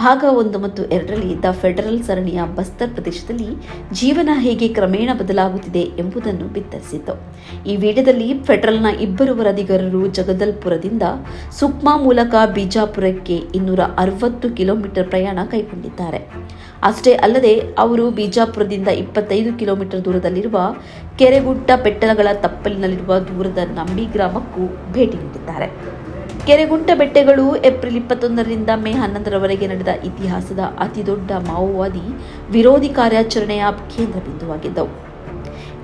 ಭಾಗ ಒಂದು ಮತ್ತು ಎರಡರಲ್ಲಿ ದ ಫೆಡರಲ್ ಸರಣಿಯ ಬಸ್ತರ್ ಪ್ರದೇಶದಲ್ಲಿ ಜೀವನ ಹೇಗೆ ಕ್ರಮೇಣ ಬದಲಾಗುತ್ತಿದೆ ಎಂಬುದನ್ನು ಬಿತ್ತರಿಸಿತು ಈ ವಿಡಿಯೋದಲ್ಲಿ ಫೆಡರಲ್ನ ಇಬ್ಬರು ವರದಿಗಾರರು ಜಗದಲ್ಪುರದಿಂದ ಸುಕ್ಮಾ ಮೂಲಕ ಬಿಜಾಪುರಕ್ಕೆ ಇನ್ನೂರ ಅರವತ್ತು ಕಿಲೋಮೀಟರ್ ಪ್ರಯಾಣ ಕೈಗೊಂಡಿದ್ದಾರೆ. ಅಷ್ಟೇ ಅಲ್ಲದೆ ಅವರು ಬಿಜಾಪುರದಿಂದ ಇಪ್ಪತ್ತೈದು ಕಿಲೋಮೀಟರ್ ದೂರದಲ್ಲಿರುವ ಕೆರೆಗುಡ್ಡ ಪೆಟ್ಟಲಗಳ ತಪ್ಪಲಿನಲ್ಲಿರುವ ದೂರದ ನಂಬಿ ಗ್ರಾಮಕ್ಕೂ ಭೇಟಿ ನೀಡಿದ್ದಾರೆ. ಕೆರೆಗುಂಟ ಬೆಟ್ಟಗಳು ಏಪ್ರಿಲ್ ಇಪ್ಪತ್ತೊಂದರಿಂದ ಮೇ ಹನ್ನೊಂದರವರೆಗೆ ನಡೆದ ಇತಿಹಾಸದ ಅತಿದೊಡ್ಡ ಮಾವೋವಾದಿ ವಿರೋಧಿ ಕಾರ್ಯಾಚರಣೆಯ ಕೇಂದ್ರ ಬಿಂದುವಾಗಿದ್ದವು.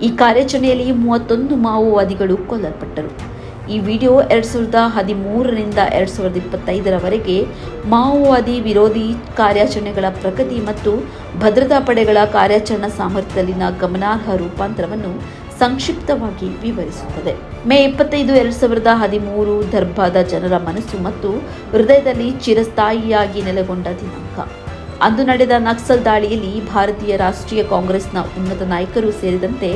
ಈ ಕಾರ್ಯಾಚರಣೆಯಲ್ಲಿ ಮೂವತ್ತೊಂದು ಮಾವೋವಾದಿಗಳು ಕೊಲ್ಲಲ್ಪಟ್ಟರು. ಈ ವಿಡಿಯೋ ಎರಡು ಸಾವಿರದ ಹದಿಮೂರರಿಂದ ಎರಡು ಸಾವಿರದ ಇಪ್ಪತ್ತೈದರವರೆಗೆ ಮಾವೋವಾದಿ ವಿರೋಧಿ ಕಾರ್ಯಾಚರಣೆಗಳ ಪ್ರಗತಿ ಮತ್ತು ಭದ್ರತಾ ಪಡೆಗಳ ಕಾರ್ಯಾಚರಣಾ ಸಾಮರ್ಥ್ಯದಲ್ಲಿನ ಗಮನಾರ್ಹ ರೂಪಾಂತರವನ್ನು ಸಂಕ್ಷಿಪ್ತವಾಗಿ ವಿವರಿಸುತ್ತದೆ. ಮೇ ಇಪ್ಪತ್ತೈದು ಎರಡ್ ಸಾವಿರದ ಹದಿಮೂರು ದರ್ಭಾದ ಜನರ ಮನಸ್ಸು ಮತ್ತು ಹೃದಯದಲ್ಲಿ ಚಿರಸ್ಥಾಯಿಯಾಗಿ ನೆಲೆಗೊಂಡ ದಿನಾಂಕ. ಅಂದು ನಡೆದ ನಕ್ಸಲ್ ದಾಳಿಯಲ್ಲಿ ಭಾರತೀಯ ರಾಷ್ಟ್ರೀಯ ಕಾಂಗ್ರೆಸ್ನ ಉನ್ನತ ನಾಯಕರು ಸೇರಿದಂತೆ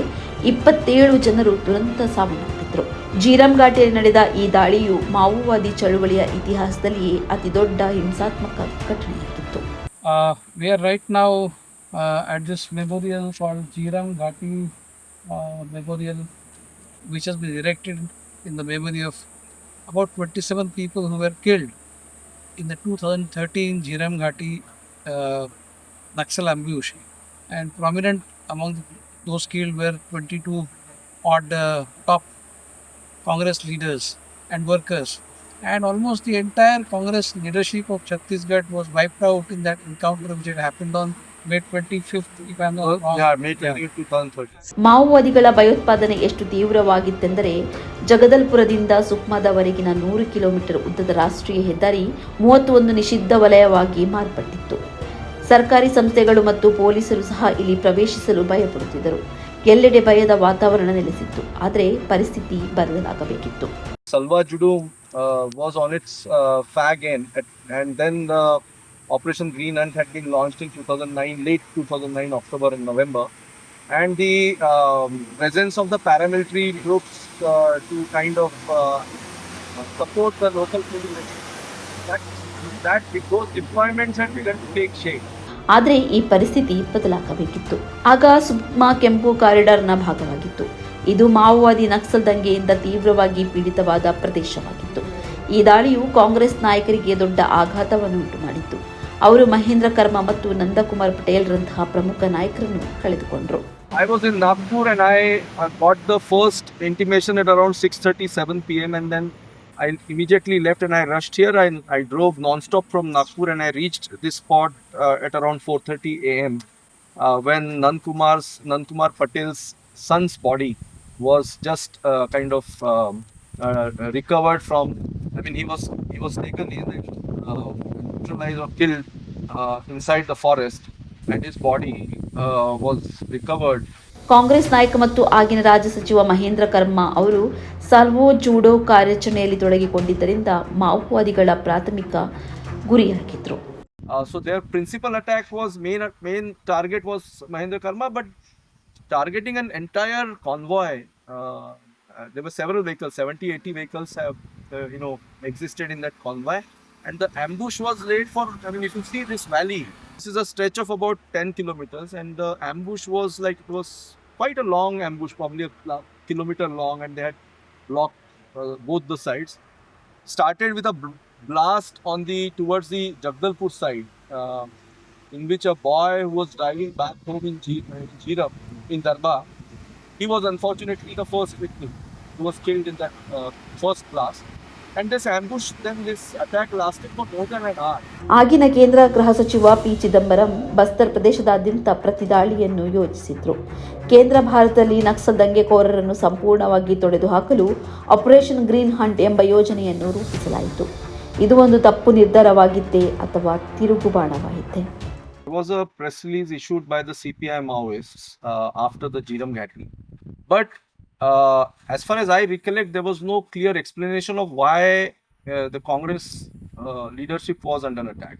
ಇಪ್ಪತ್ತೇಳು ಜನರು ದುರಂತ ಸಾವನ್ನಪ್ಪಿದ್ರು. ಜೀರಂ ಘಾಟಿಯಲ್ಲಿ ನಡೆದ ಈ ದಾಳಿಯು ಮಾವೋವಾದಿ ಚಳುವಳಿಯ ಇತಿಹಾಸದಲ್ಲಿಯೇ ಅತಿದೊಡ್ಡ ಹಿಂಸಾತ್ಮಕ ಘಟನೆಯಾಗಿತ್ತು. we are right now uh, at this memorial called Jiram Ghati uh, Memorial, which has been erected in the memory of about 27 people who were killed in the 2013 Jiram Ghati uh, Naxal ambush. And prominent among those killed were 22 odd uh, top Congress leaders and workers. And almost the entire Congress leadership of Chhattisgarh was wiped out in that encounter which had happened on May 25th, if I'm not wrong. Yeah, May 20, 2013. ಮಾವೋವಾದಿಗಳ ಭಯೋತ್ಪಾದನೆ ಎಷ್ಟು ತೀವ್ರವಾಗಿತ್ತೆಂದರೆ ಜಗದಲ್ಪುರದಿಂದ ಸುಕ್ಮಾದವರೆಗಿನ ನೂರು kilometre ಉದ್ದದ ರಾಷ್ಟ್ರೀಯ ಹೆದ್ದಾರಿ ಮೂವತ್ತೊಂದು ನಿಷಿದ್ಧ ವಲಯವಾಗಿ ಮಾರ್ಪಟ್ಟಿತ್ತು ಸರ್ಕಾರಿ ಸಂಸ್ಥೆಗಳು ಮತ್ತು ಪೊಲೀಸರು ಸಹ ಇಲ್ಲಿ ಪ್ರವೇಶಿಸಲು ಭಯಪಡುತ್ತಿದ್ದರು ಎಲ್ಲೆಡೆ ಭಯದ ವಾತಾವರಣ ನೆಲೆಸಿತ್ತು ಆದರೆ ಪರಿಸ್ಥಿತಿ ಬದಲಾಗಬೇಕಿತ್ತು Uh, uh, Operation Green Hunt had been launched in 2009, late 2009, October and November. And the um, presence of the paramilitary groups uh, to kind of uh, support the local community, That, that those deployments had begun to take shape. ಆದರೆ ಈ ಪರಿಸ್ಥಿತಿ ಬದಲಾಗಬೇಕಿತ್ತು ಆಗ ಸುಕ್ಮಾ ಕೆಂಪು ಕಾರಿಡಾರ್ನ ಭಾಗವಾಗಿತ್ತು ಇದು ಮಾವೋವಾದಿ ನಕ್ಸಲ್ ದಂಗೆಯಿಂದ ತೀವ್ರವಾಗಿ ಪೀಡಿತವಾದ ಪ್ರದೇಶವಾಗಿತ್ತು ಈ ದಾಳಿಯು ಕಾಂಗ್ರೆಸ್ ನಾಯಕರಿಗೆ ದೊಡ್ಡ ಆಘಾತವನ್ನು ಉಂಟು ಅವರು ಮಹೇಂದ್ರ ಕರ್ಮ ಮತ್ತು ನಂದಕುಮಾರ್ ಪಟೇಲ್ರಂತಹ ಪ್ರಮುಖ ನಾಯಕರನ್ನು ಕಳೆದುಕೊಂಡರು I was in Nagpur and I uh, got the first intimation at around 6:37 p.m. and then I immediately left and I rushed here and I drove non-stop from Nagpur and I reached this spot uh, at around 4:30 a.m. Uh, when Nankumar's Nankumar Patel's son's body was just uh, kind of um, uh, recovered from. I mean, he was he was taken in, uh, Neutralized or killed uh, inside the forest, and his body uh, was recovered Congress ನಾಯಕ ಮತ್ತು ಆಗಿನ ರಾಜ್ಯ ಸಚಿವ ಮಹೇಂದ್ರ ಕರ್ಮ ಅವರು Judo judo ಕಾರ್ಯಾಚರಣೆಯಲ್ಲಿ ತೊಡಗಿಕೊಂಡಿದ್ದರಿಂದ ಮಾವೋವಾದಿಗಳ ಪ್ರಾಥಮಿಕ Uh, so their principal attack was main main target was Mahendra Karma, but targeting an entire convoy. Uh, uh, there were several vehicles, 70, 80 vehicles have uh, you know existed in that convoy, and the ambush was laid for. I mean, if you see this valley, this is a stretch of about 10 kilometers, and the ambush was like it was quite a long ambush, probably a kilometer long, and they had blocked uh, both the sides started with a bl- blast on the towards the Jagdalpur side, uh, in which a boy who was driving back home in G- uh, in Darba, he was unfortunately the first victim who was killed in that uh, first blast. ಆಗಿನ ಕೇಂದ್ರ ಗೃಹ ಸಚಿವ P Chidambaram Bastar ಪ್ರದೇಶದಾದ್ಯಂತ ಪ್ರತಿದಾಳಿಯನ್ನು ಯೋಜಿಸಿದ್ರು ಕೇಂದ್ರ ಭಾರತದಲ್ಲಿ ನಕ್ಸಲ್ ದಂಗೆಕೋರರನ್ನು ಸಂಪೂರ್ಣವಾಗಿ ತೊಡೆದುಹಾಕಲು ಆಪರೇಷನ್ ಗ್ರೀನ್ ಹಂಟ್ ಎಂಬ ಯೋಜನೆಯನ್ನು ರೂಪಿಸಲಾಯಿತು. ಇದು ಒಂದು ತಪ್ಪು ನಿರ್ಧಾರವಾಗಿದ್ದೇ ಅಥವಾ ತಿರುಗುಬಾಣವಾಗಿದ್ದೆ There was a press release issued by the CPI Maoists uh, after the Jiram Gatli. But uh, as far as I recollect, there was no clear explanation of why uh, the Congress uh, leadership was under attack.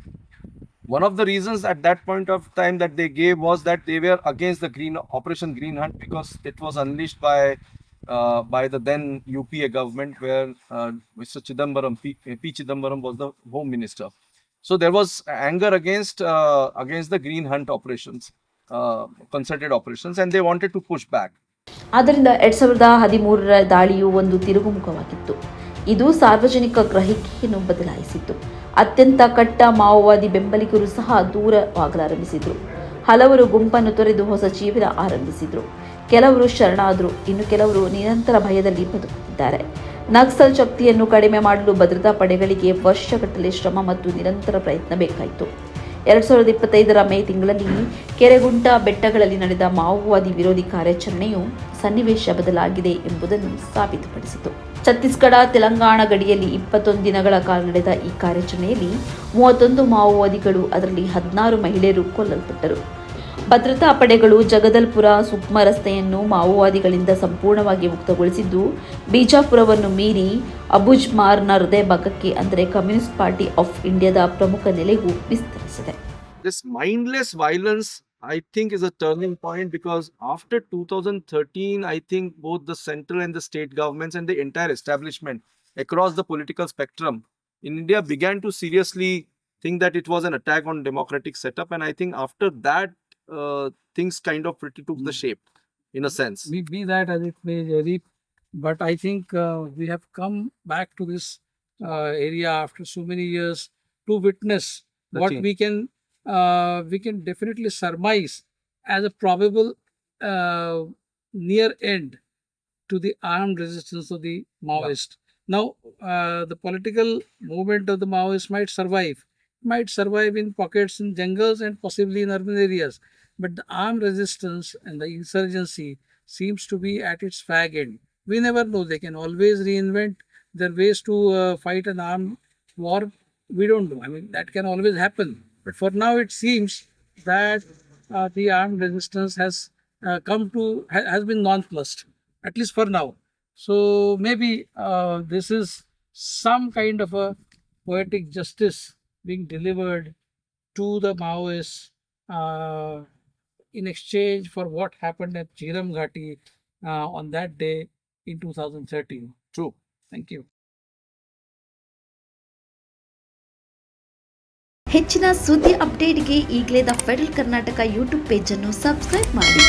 One of the reasons at that point of time that they gave was that they were against the Green Operation Green Hunt because it was unleashed by uh, by the then UPA government, where uh, Mr. Chidambaram, P, P. Chidambaram was the Home Minister. So there was anger against uh, against the Green Hunt operations, uh, concerted operations, and they wanted to push back. ಆದ್ದರಿಂದ ಎರಡ್ ಸಾವಿರದ ಹದಿಮೂರರ ದಾಳಿಯು ಒಂದು ತಿರುಗುಮುಖವಾಗಿತ್ತು. ಇದು ಸಾರ್ವಜನಿಕ ಗ್ರಹಿಕೆಯನ್ನು ಬದಲಾಯಿಸಿತ್ತು. ಅತ್ಯಂತ ಕಟ್ಟ ಮಾವೋವಾದಿ ಬೆಂಬಲಿಗರು ಸಹ ದೂರವಾಗಲಾರಂಭಿಸಿದ್ರು. ಹಲವರು ಗುಂಪನ್ನು ತೊರೆದು ಹೊಸ ಜೀವನ ಆರಂಭಿಸಿದ್ರು. ಕೆಲವರು ಶರಣಾದರು, ಇನ್ನು ಕೆಲವರು ನಿರಂತರ ಭಯದಲ್ಲಿ ಬದುಕುತ್ತಿದ್ದಾರೆ. ನಕ್ಸಲ್ ಶಕ್ತಿಯನ್ನು ಕಡಿಮೆ ಮಾಡಲು ಭದ್ರತಾ ಪಡೆಗಳಿಗೆ ವರ್ಷಗಟ್ಟಲೆ ಶ್ರಮ ಮತ್ತು ನಿರಂತರ ಪ್ರಯತ್ನ ಬೇಕಾಯಿತು. ಎರಡ್ ಸಾವಿರದ ಇಪ್ಪತ್ತೈದರ ಮೇ ತಿಂಗಳಲ್ಲಿ ಕೆರೆಗುಂಟ ಬೆಟ್ಟಗಳಲ್ಲಿ ನಡೆದ ಮಾವೋವಾದಿ ವಿರೋಧಿ ಕಾರ್ಯಾಚರಣೆಯು ಸನ್ನಿವೇಶ ಬದಲಾಗಿದೆ ಎಂಬುದನ್ನು ಸಾಬೀತುಪಡಿಸಿತು. ಛತ್ತೀಸ್ಗಢ, ತೆಲಂಗಾಣ ಗಡಿಯಲ್ಲಿ ಇಪ್ಪತ್ತೊಂದು ದಿನಗಳ ಕಾಲ ನಡೆದ ಈ ಕಾರ್ಯಾಚರಣೆಯಲ್ಲಿ ಮೂವತ್ತೊಂದು ಮಾವೋವಾದಿಗಳು, ಅದರಲ್ಲಿ ಹದಿನಾರು ಮಹಿಳೆಯರು ಕೊಲ್ಲಲ್ಪಟ್ಟರು. ಭದ್ರತಾ ಪಡೆಗಳು ಜಗದಲ್ಪುರ ಸುಕ್ಮ ರಸ್ತೆಯನ್ನು ಮಾವೋವಾದಿಗಳಿಂದ ಸಂಪೂರ್ಣವಾಗಿ ಮುಕ್ತಗೊಳಿಸಿದ್ದು ಬಿಜಾಪುರವನ್ನು ಮೀರಿ ಅಬುಜ್ಮಾರ್ನ ಹೃದಯ ಭಾಗಕ್ಕೆ ಅಂದರೆ ಕಮ್ಯುನಿಸ್ಟ್ ಪಾರ್ಟಿ ಆಫ್ ಇಂಡಿಯಾದ ಪ್ರಮುಖ ನೆಲೆಗೂ ವಿಸ್ತರಿಸಿದೆ This mindless violence, I think, is a turning point because after 2013, I think both the central and the state governments and the entire establishment across the political spectrum in India began to seriously think that it was an attack on democratic setup, and I think after that, uh, things kind of pretty took the shape, in a sense. Be, be that as it may, but I think uh, we have come back to this uh, area after so many years to witness The what change. we can uh, we can definitely surmise as a probable uh, near end to the armed resistance of the Maoist. Now, uh, the political movement of the Maoists might survive, might survive in pockets in jungles and possibly in urban areas, but the armed resistance and the insurgency seems to be at its fag end. We never know; they can always reinvent their ways to uh, fight an armed war. We don't know. I mean, that can always happen. But for now, it seems that uh, the armed resistance has uh, come to ha- has been nonplussed, at least for now. So maybe uh, this is some kind of a poetic justice being delivered to the Maoists uh, in exchange for what happened at Jiram Ghati uh, on that day in 2013. True. Thank you. ಹೆಚ್ಚಿನ ಸುದ್ದಿ ಅಪ್ಡೇಟ್ಗೆ ಈಗಲೇ the Federal Karnataka YouTube ಪೇಜನ್ನು subscribe ಮಾಡಿ